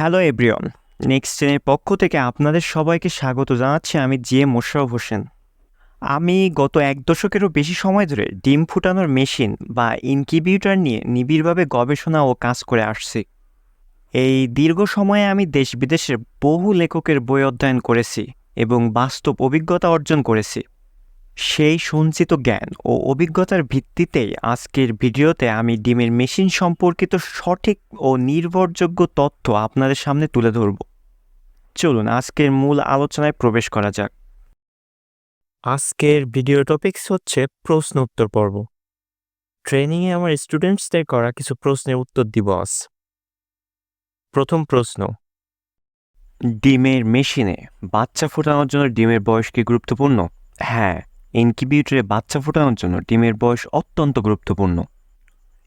Hello everyone next জেনের পক্ষ থেকে আপনাদের সবাইকে স্বাগত জানাচ্ছি আমি জি মোশারফ হোসেন। আমি গত এক দশকেরও বেশি সময় ধরে ডিম ফুটানোর মেশিন বা ইনকিউবেটর নিয়ে নিবিড়ভাবে গবেষণা ও কাজ করে আসছি। এই দীর্ঘ সময়ে আমি দেশ বিদেশের বহু লেখকের বই অধ্যয়ন করেছি এবং বাস্তব অভিজ্ঞতা অর্জন করেছি। সেই সঞ্চিত জ্ঞান ও অভিজ্ঞতার ভিত্তিতেই আজকের ভিডিওতে আমি ডিমের মেশিন সম্পর্কিত সঠিক ও নির্ভরযোগ্য তথ্য আপনাদের সামনে তুলে ধরব। চলুন, আজকের মূল আলোচনায় প্রবেশ করা যাক। আজকের ভিডিও টপিকস হচ্ছে প্রশ্ন উত্তর পর্ব। ট্রেনিংয়ে আমার স্টুডেন্টসদের করা কিছু প্রশ্নের উত্তর দিব আজ। প্রথম প্রশ্ন, ডিমের মেশিনে বাচ্চা ফোটানোর জন্য ডিমের বয়স কি গুরুত্বপূর্ণ? হ্যাঁ ইনকিউবেটরে বাচ্চা ফোটানোর জন্য ডিমের বয়স অত্যন্ত গুরুত্বপূর্ণ।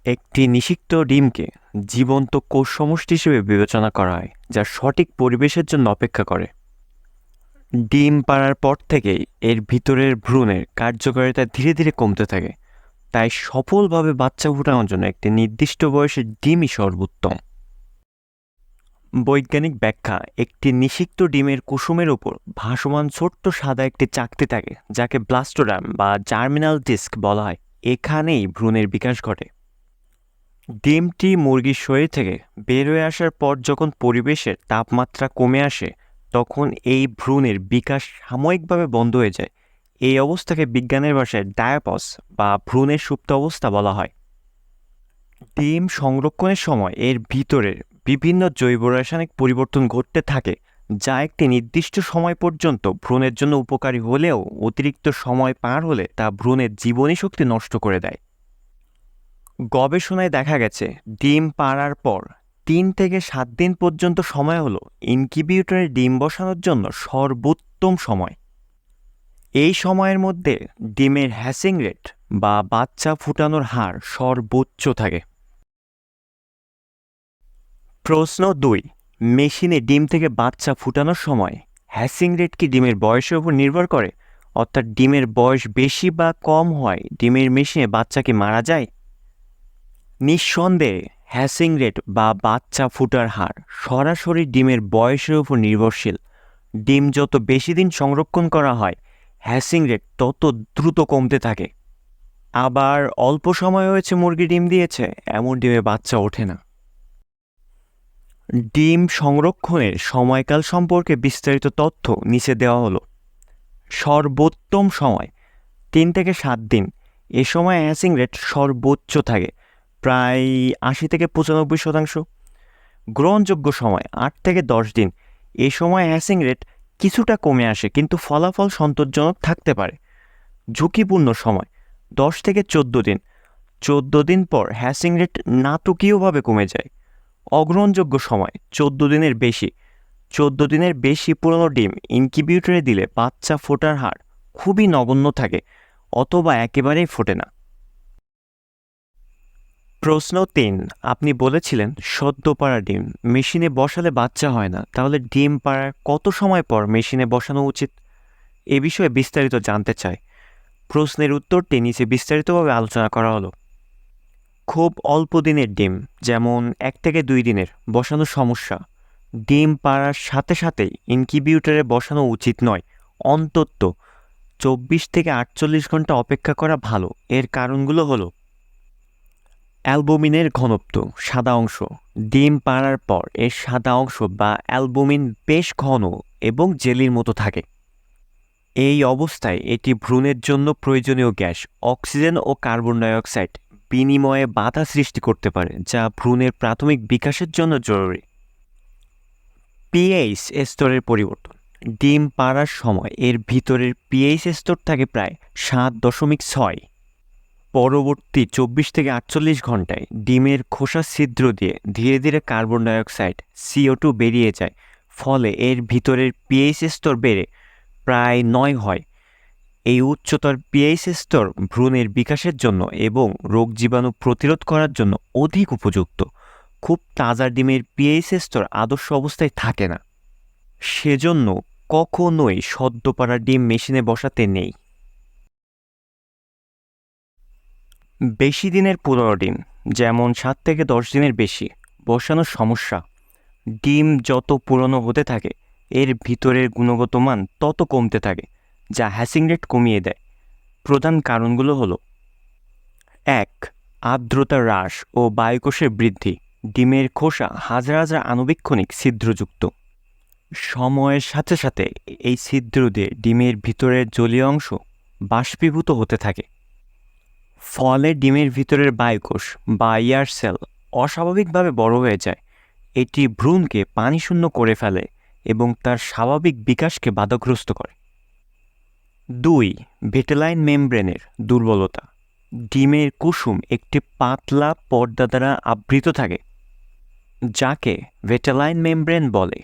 একটি নিষিক্ত ডিমকে জীবন্ত কোষ সমষ্টি হিসেবে বিবেচনা করা হয়, যা সঠিক পরিবেশের জন্য অপেক্ষা করে। ডিম পাড়ার পর থেকেই এর ভিতরের ভ্রূণের কার্যকারিতা ধীরে ধীরে কমতে থাকে, তাই সফলভাবে বাচ্চা ফোটানোর জন্য একটি নির্দিষ্ট বয়সের ডিমই সর্বোত্তম। বৈজ্ঞানিক ব্যাখ্যা, একটি নিষিক্ত ডিমের কুসুমের উপর ভাসমান ছোট্ট সাদা একটি চাকতি থাকে, যাকে ব্লাস্টোডাম বা জার্মিনাল ডিস্ক বলা হয়। এখানেই ভ্রূণের বিকাশ ঘটে। ডিমটি মুরগির শরীর থেকে বের হয়ে আসার পর যখন পরিবেশের তাপমাত্রা কমে আসে, তখন এই ভ্রূণের বিকাশ সাময়িকভাবে বন্ধ হয়ে যায়। এই অবস্থাকে বিজ্ঞানের ভাষায় ডায়াপস বা ভ্রূণের সুপ্ত অবস্থা বলা হয়। ডিম সংরক্ষণের সময় এর ভিতরের বিভিন্ন জৈব রাসায়নিক পরিবর্তন ঘটতে থাকে, যা একটি নির্দিষ্ট সময় পর্যন্ত ভ্রূণের জন্য উপকারী হলেও অতিরিক্ত সময় পার হলে তা ভ্রূণের জীবনী শক্তি নষ্ট করে দেয়। গবেষণায় দেখা গেছে, ডিম পাড়ার পর তিন থেকে সাত দিন পর্যন্ত সময় হলো ইনকিউবেটরে ডিম বসানোর জন্য সর্বোত্তম সময়। এই সময়ের মধ্যে ডিমের হ্যাসিং রেট বা বাচ্চা ফুটানোর হার সর্বোচ্চ থাকে। প্রশ্ন দুই, মেশিনে ডিম থেকে বাচ্চা ফুটানোর সময় হ্যাসিং রেট কি ডিমের বয়সের উপর নির্ভর করে? অর্থাৎ ডিমের বয়স বেশি বা কম হয়, ডিমের মেশিনে বাচ্চা কি মারা যায়? নিঃসন্দেহে হ্যাসিং রেট বা বাচ্চা ফুটার হার সরাসরি ডিমের বয়সের উপর নির্ভরশীল। ডিম যত বেশি দিন সংরক্ষণ করা হয় হ্যাসিং রেট তত দ্রুত কমতে থাকে। আবার অল্প সময় হয়েছে মুরগি ডিম দিয়েছে, এমন ডিমে বাচ্চা ওঠে না। ডিম সংরক্ষণের সময়কাল সম্পর্কে বিস্তারিত তথ্য নিচে দেওয়া হলো। সর্বোত্তম সময় তিন থেকে সাত দিন। এ সময় হ্যাসিং রেট সর্বোচ্চ থাকে, প্রায় আশি থেকে পঁচানব্বই শতাংশ। গ্রহণযোগ্য সময় আট থেকে দশ দিন। এ সময় হ্যাসিং রেট কিছুটা কমে আসে, কিন্তু ফলাফল সন্তোষজনক থাকতে পারে। ঝুঁকিপূর্ণ সময় দশ থেকে চোদ্দ দিন। চোদ্দ দিন পর হ্যাসিং রেট নাটকীয়ভাবে কমে যায়। অগ্রহণযোগ্য সময়, চোদ্দ দিনের বেশি। চোদ্দ দিনের বেশি পুরনো ডিম ইনকিউবেটরে দিলে বাচ্চা ফোটার হার খুবই নগণ্য থাকে, অথবা একেবারেই ফোটে না। প্রশ্ন তিন, আপনি বলেছিলেন সদ্য পাড়া ডিম, মেশিনে বসালে বাচ্চা হয় না, তাহলে ডিম পাড়ার কত সময় পর মেশিনে বসানো উচিত? এ বিষয়ে বিস্তারিত জানতে চাই। প্রশ্নের উত্তরটি নিচে বিস্তারিতভাবে আলোচনা করা হলো। খুব অল্প দিনের ডিম, যেমন এক থেকে দুই দিনের, বসানো সমস্যা। ডিম পাড়ার সাথে সাথেই ইনকিউবেটরে বসানো উচিত নয়, অন্তত চব্বিশ থেকে আটচল্লিশ ঘণ্টা অপেক্ষা করা ভালো। এর কারণগুলো হলো অ্যালবুমিনের ঘনত্ব, সাদা অংশ। ডিম পাড়ার পর এর সাদা অংশ বা অ্যালবুমিন বেশ ঘন এবং জেলির মতো থাকে। এই অবস্থায় এটি ভ্রূণের জন্য প্রয়োজনীয় গ্যাস, অক্সিজেন ও কার্বন ডাইঅক্সাইড। বিনিময়ে বাধা সৃষ্টি করতে পারে, যা ভ্রূণের প্রাথমিক বিকাশের জন্য জরুরি। পিএইচ স্তরের পরিবর্তন। ডিম পাড়ার সময় এর ভিতরের পিএইচ স্তর থাকে প্রায় সাত দশমিক ছয়। পরবর্তী চব্বিশ থেকে আটচল্লিশ ঘন্টায় ডিমের খোসা ছিদ্র দিয়ে ধীরে ধীরে কার্বন ডাইঅক্সাইড সিও টু বেরিয়ে যায়। ফলে এর ভিতরের পিএইচ স্তর বেড়ে প্রায় নয় হয়। এই উচ্চতর পিএইচ স্তর ভ্রূণের বিকাশের জন্য এবং রোগ জীবাণু প্রতিরোধ করার জন্য অধিক উপযুক্ত। খুব তাজা ডিমের পিএইচ স্তর আদর্শ অবস্থায় থাকে না। সেজন্য কখনোই সদ্যপাড়া ডিম মেশিনে বসাতে নেই। বেশি দিনের পুরনো ডিম, যেমন সাত থেকে দশ দিনের বেশি, বসানোর সমস্যা। ডিম যত পুরনো হতে থাকে, এর ভিতরের গুণগত মান তত কমতে থাকে। যা হ্যাসিং রেট কমিয়ে দেয়। প্রধান কারণগুলো হলো এক, আর্দ্রতা হ্রাস ও বায়ুকোষের বৃদ্ধি। ডিমের খোসা হাজার হাজার আণুবীক্ষণিক ছিদ্রযুক্ত। সময়ের সাথে সাথে এই ছিদ্র দিয়ে ডিমের ভিতরের জলীয় অংশ বাষ্পীভূত হতে থাকে। ফলে ডিমের ভিতরের বায়ুকোষ বা ইয়ার সেল অস্বাভাবিকভাবে বড় হয়ে যায়। এটি ভ্রূণকে পানিশূন্য করে ফেলে এবং তার স্বাভাবিক বিকাশকে বাধাগ্রস্ত করে। দুই, ভেটেলাইন মেমব্রেনের দুর্বলতা। ডিমের কুসুম একটি পাতলা পর্দা দ্বারা আবৃত থাকে, যাকে ভেটেলাইন মেমব্রেন বলে।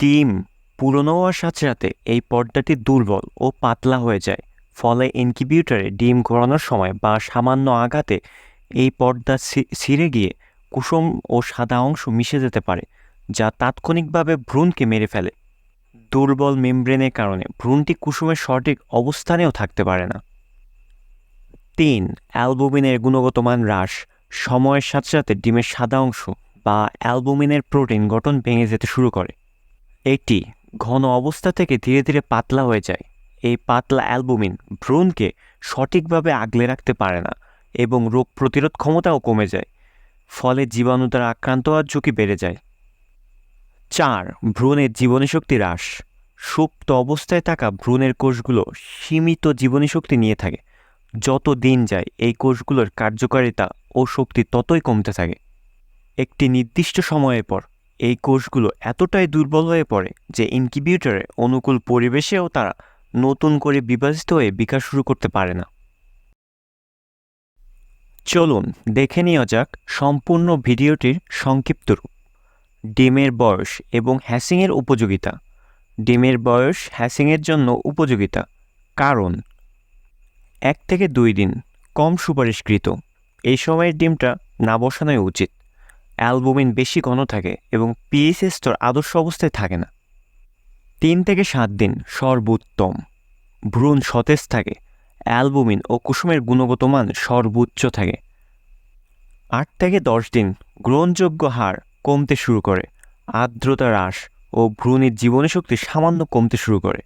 ডিম পুরনো হওয়ার সাথে সাথে এই পর্দাটি দুর্বল ও পাতলা হয়ে যায়, ফলে ইনকিউবেটরে ডিম ঘোরানোর সময় বা সামান্য আঘাতে এই পর্দা ছিঁড়ে গিয়ে কুসুম ও সাদা অংশ মিশে যেতে পারে, যা তাৎক্ষণিকভাবে ভ্রূণকে মেরে ফেলে। দুর্বল মেমব্রেনের কারণে ভ্রূণটি কুসুমের সঠিক অবস্থানেও থাকতে পারে না। তিন, অ্যালবুমিনের গুণগত মান হ্রাস। সময়ের সাথে সাথে ডিমের সাদা অংশ বা অ্যালবুমিনের প্রোটিন গঠন ভেঙে যেতে শুরু করে। এটি ঘন অবস্থা থেকে ধীরে ধীরে পাতলা হয়ে যায়। এই পাতলা অ্যালবুমিন ভ্রূণকে সঠিকভাবে আগলে রাখতে পারে না এবং রোগ প্রতিরোধ ক্ষমতাও কমে যায়। ফলে জীবাণু দ্বারা আক্রান্ত হওয়ার ঝুঁকি বেড়ে যায়। চার, ভ্রূণের জীবনীশক্তি হ্রাস। সুপ্ত অবস্থায় থাকা ভ্রূণের কোষগুলো সীমিত জীবনীশক্তি নিয়ে থাকে। যত দিন যায়, এই কোষগুলোর কার্যকারিতা ও শক্তি ততই কমতে থাকে। একটি নির্দিষ্ট সময়ের পর এই কোষগুলো এতটাই দুর্বল হয়ে পড়ে যে ইনকিউবেটরে অনুকূল পরিবেশেও তারা নতুন করে বিভাজিত হয়ে বিকাশ শুরু করতে পারে না। চলুন দেখে নেওয়া যাক সম্পূর্ণ ভিডিওটির সংক্ষিপ্ত রূপ। ডিমের বয়স এবং হ্যাসিংয়ের উপযোগিতা। ডিমের বয়স হ্যাসিংয়ের জন্য উপযোগিতা। কারণ, এক থেকে দুই দিন কম সুপারিশকৃত। এই সময়ের ডিমটা না বসানোই উচিত। অ্যালবুমিন বেশি ঘন থাকে এবং পিএইচ স্তর আদর্শ অবস্থায় থাকে না। তিন থেকে সাত দিন সর্বোত্তম। ভ্রূণ সতেজ থাকে। অ্যালবুমিন ও কুসুমের গুণগত মান সর্বোচ্চ থাকে। আট থেকে দশ দিন গ্রহণযোগ্য হার কমতে শুরু করে। আর্দ্রতা হ্রাস ও ভ্রূণের জীবনীশক্তি সামান্য কমতে শুরু করে।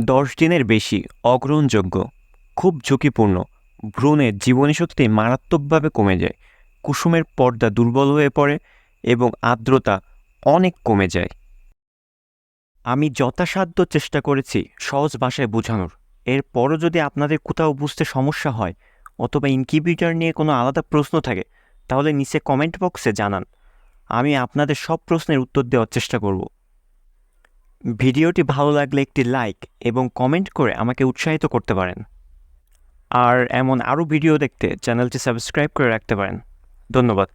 দশ দিনের বেশি অগ্রহণযোগ্য, খুব ঝুঁকিপূর্ণ ভ্রূণের জীবনীশক্তি মারাত্মকভাবে কমে যায়, কুসুমের পর্দা দুর্বল হয়ে পড়ে এবং আর্দ্রতা অনেক কমে যায়। আমি যথাসাধ্য চেষ্টা করেছি সহজ ভাষায় বোঝানোর। এরপরও যদি আপনাদের কোথাও বুঝতে সমস্যা হয় অথবা ইনকিউবেটর নিয়ে কোনো আলাদা প্রশ্ন থাকে, তাহলে নিচে কমেন্ট বক্সে জানান। আমি আপনাদের সব প্রশ্নের উত্তর দেওয়ার চেষ্টা করব। ভিডিওটি ভালো লাগলে একটি লাইক এবং কমেন্ট করে আমাকে উৎসাহিত করতে পারেন। আর এমন আরও ভিডিও দেখতে চ্যানেলটি সাবস্ক্রাইব করে রাখতে পারেন। ধন্যবাদ।